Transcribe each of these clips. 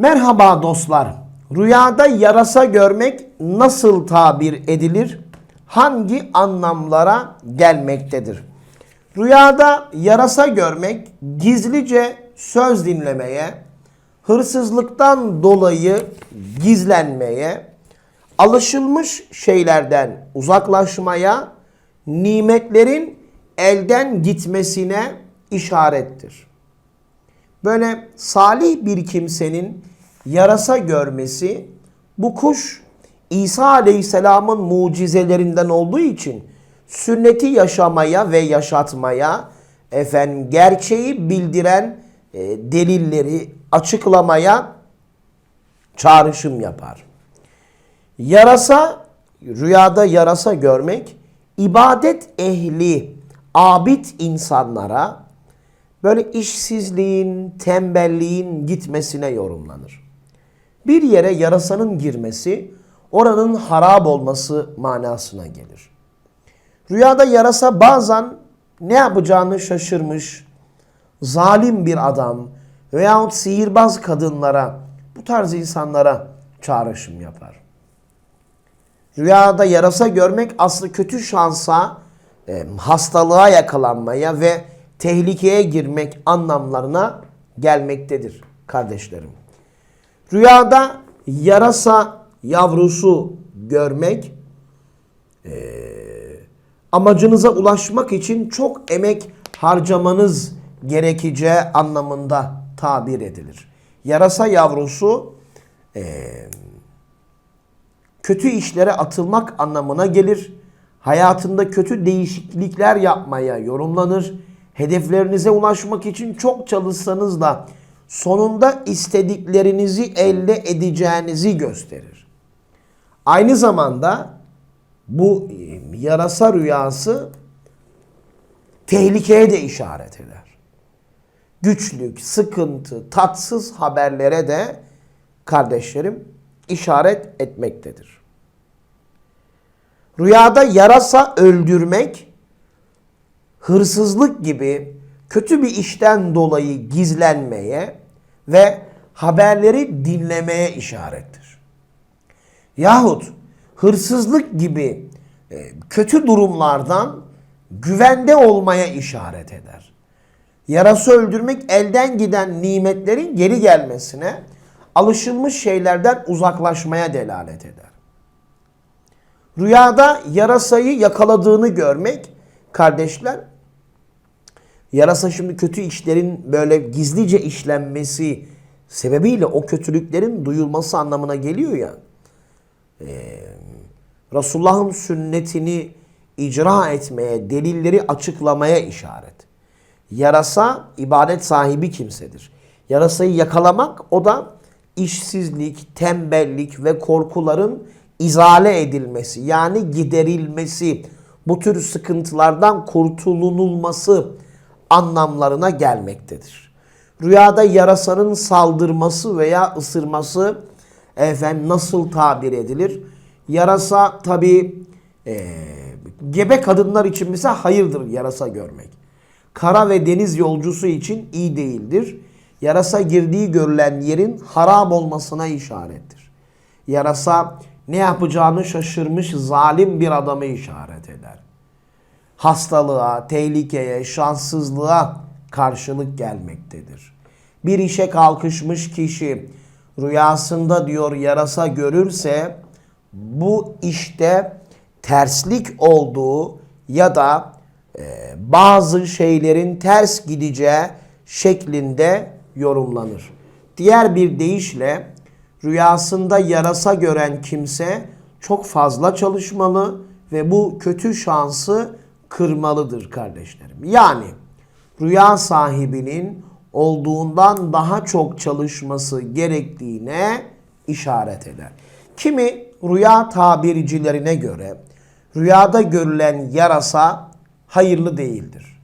Merhaba dostlar. Rüyada yarasa görmek nasıl tabir edilir? Hangi anlamlara gelmektedir? Rüyada yarasa görmek gizlice söz dinlemeye, hırsızlıktan dolayı gizlenmeye, alışılmış şeylerden uzaklaşmaya, nimetlerin elden gitmesine işarettir. Böyle salih bir kimsenin yarasa görmesi bu kuş İsa Aleyhisselam'ın mucizelerinden olduğu için sünneti yaşamaya ve yaşatmaya efendim gerçeği bildiren e, delilleri açıklamaya çağrışım yapar. Yarasa, rüyada yarasa görmek, ibadet ehli, abid insanlara böyle işsizliğin, tembelliğin gitmesine yorumlanır. Bir yere yarasanın girmesi, oranın harap olması manasına gelir. Rüyada yarasa bazen ne yapacağını şaşırmış, zalim bir adam veyahut sihirbaz kadınlara, bu tarz insanlara çağrışım yapar. Rüyada yarasa görmek aslı kötü şansa, e, hastalığa yakalanmaya ve tehlikeye girmek anlamlarına gelmektedir kardeşlerim. Rüyada yarasa yavrusu görmek e, amacınıza ulaşmak için çok emek harcamanız gerekeceği anlamında tabir edilir. Yarasa yavrusu e, kötü işlere atılmak anlamına gelir. Hayatında kötü değişiklikler yapmaya yorumlanır. Hedeflerinize ulaşmak için çok çalışsanız da sonunda istediklerinizi elde edeceğinizi gösterir. Aynı zamanda bu e, yarasa rüyası tehlikeye de işaret eder. Güçlük, sıkıntı, tatsız haberlere de kardeşlerim işaret etmektedir. Rüyada yarasa öldürmek, hırsızlık gibi kötü bir işten dolayı gizlenmeye ve haberleri dinlemeye işarettir. Yahut hırsızlık gibi e, kötü durumlardan güvende olmaya işaret eder. Yarası öldürmek elden giden nimetlerin geri gelmesine, alışılmış şeylerden uzaklaşmaya delalet eder. Rüyada yarasayı yakaladığını görmek kardeşler yarasa şimdi kötü işlerin böyle gizlice işlenmesi sebebiyle o kötülüklerin duyulması anlamına geliyor ya. Ee, Resulullah'ın sünnetini icra etmeye, delilleri açıklamaya işaret. Yarasa ibadet sahibi kimsedir. Yarasayı yakalamak o da işsizlik, tembellik ve korkuların izale edilmesi yani giderilmesi, bu tür sıkıntılardan kurtulunulması anlamlarına gelmektedir. Rüyada yarasanın saldırması veya ısırması efendim nasıl tabir edilir? Yarasa tabi e, gebe kadınlar için mesela hayırdır yarasa görmek. Kara ve deniz yolcusu için iyi değildir. Yarasa girdiği görülen yerin harap olmasına işarettir. Yarasa ne yapacağını şaşırmış zalim bir adamı işaret eder. Hastalığa, tehlikeye, şanssızlığa karşılık gelmektedir. Bir işe kalkışmış kişi rüyasında diyor yarasa görürse bu işte terslik olduğu ya da e, bazı şeylerin ters gideceği şeklinde yorumlanır. Diğer bir deyişle rüyasında yarasa gören kimse çok fazla çalışmalı ve bu kötü şansı kırmalıdır kardeşlerim. Yani rüya sahibinin olduğundan daha çok çalışması gerektiğine işaret eder. Kimi rüya tabircilerine göre rüyada görülen yarasa hayırlı değildir.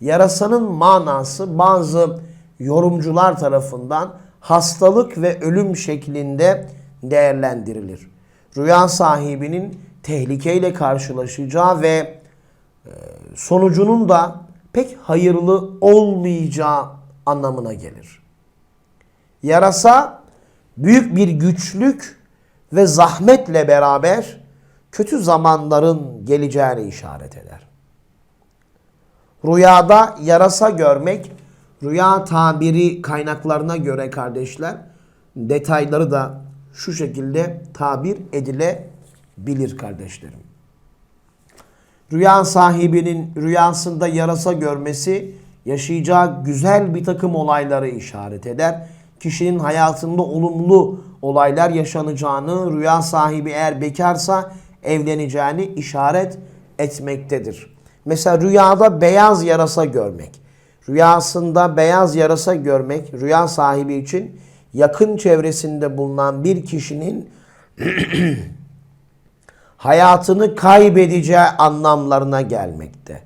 Yarasanın manası bazı yorumcular tarafından hastalık ve ölüm şeklinde değerlendirilir. Rüya sahibinin tehlikeyle karşılaşacağı ve sonucunun da pek hayırlı olmayacağı anlamına gelir. Yarasa büyük bir güçlük ve zahmetle beraber kötü zamanların geleceğini işaret eder. Rüyada yarasa görmek, rüya tabiri kaynaklarına göre kardeşler, detayları da şu şekilde tabir edilebilir kardeşlerim. Rüya sahibinin rüyasında yarasa görmesi yaşayacağı güzel bir takım olayları işaret eder. Kişinin hayatında olumlu olaylar yaşanacağını, rüya sahibi eğer bekarsa evleneceğini işaret etmektedir. Mesela rüyada beyaz yarasa görmek. Rüyasında beyaz yarasa görmek rüya sahibi için yakın çevresinde bulunan bir kişinin hayatını kaybedeceği anlamlarına gelmekte.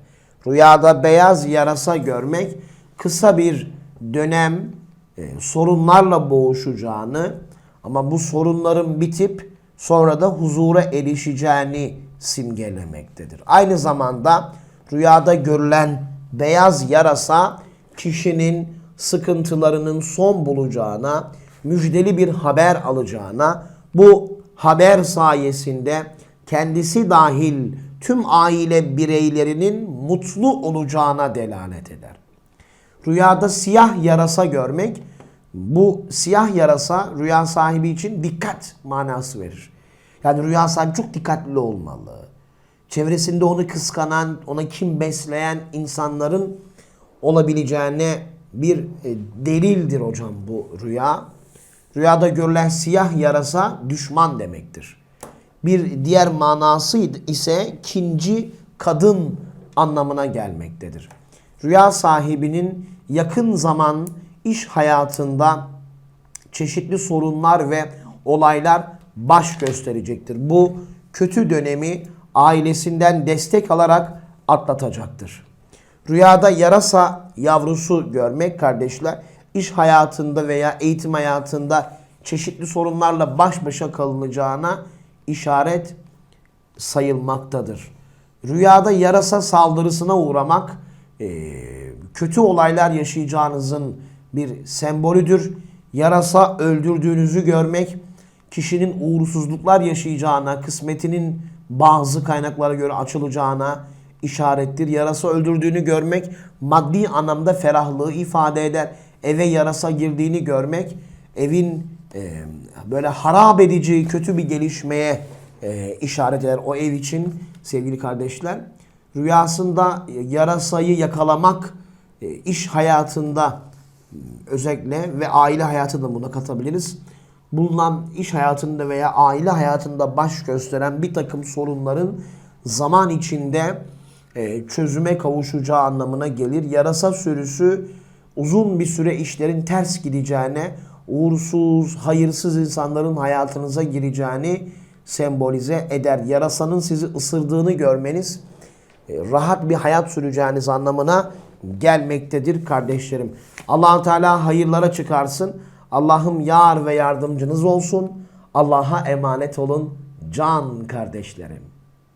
Rüyada beyaz yarasa görmek kısa bir dönem e, sorunlarla boğuşacağını ama bu sorunların bitip sonra da huzura erişeceğini simgelemektedir. Aynı zamanda rüyada görülen beyaz yarasa kişinin sıkıntılarının son bulacağına, müjdeli bir haber alacağına, bu haber sayesinde kendisi dahil tüm aile bireylerinin mutlu olacağına delalet eder. Rüyada siyah yarasa görmek, bu siyah yarasa rüya sahibi için dikkat manası verir. Yani rüya sahibi çok dikkatli olmalı. Çevresinde onu kıskanan, ona kim besleyen insanların olabileceğine bir e, delildir hocam bu rüya. Rüyada görülen siyah yarasa düşman demektir. Bir diğer manası ise kinci kadın anlamına gelmektedir. Rüya sahibinin yakın zaman iş hayatında çeşitli sorunlar ve olaylar baş gösterecektir. Bu kötü dönemi ailesinden destek alarak atlatacaktır. Rüyada yarasa yavrusu görmek kardeşler iş hayatında veya eğitim hayatında çeşitli sorunlarla baş başa kalınacağına işaret sayılmaktadır. Rüyada yarasa saldırısına uğramak e, kötü olaylar yaşayacağınızın bir sembolüdür. Yarasa öldürdüğünüzü görmek kişinin uğursuzluklar yaşayacağına, kısmetinin bazı kaynaklara göre açılacağına işarettir. Yarasa öldürdüğünü görmek maddi anlamda ferahlığı ifade eder. Eve yarasa girdiğini görmek evin e, böyle harap edici kötü bir gelişmeye e, işaret eder o ev için sevgili kardeşler. Rüyasında yarasayı yakalamak e, iş hayatında özellikle ve aile hayatında buna katabiliriz. Bulunan iş hayatında veya aile hayatında baş gösteren bir takım sorunların zaman içinde e, çözüme kavuşacağı anlamına gelir. Yarasa sürüsü uzun bir süre işlerin ters gideceğine, uğursuz, hayırsız insanların hayatınıza gireceğini sembolize eder. Yarasanın sizi ısırdığını görmeniz e, rahat bir hayat süreceğiniz anlamına gelmektedir kardeşlerim. allah Teala hayırlara çıkarsın. Allah'ım yar ve yardımcınız olsun. Allah'a emanet olun can kardeşlerim.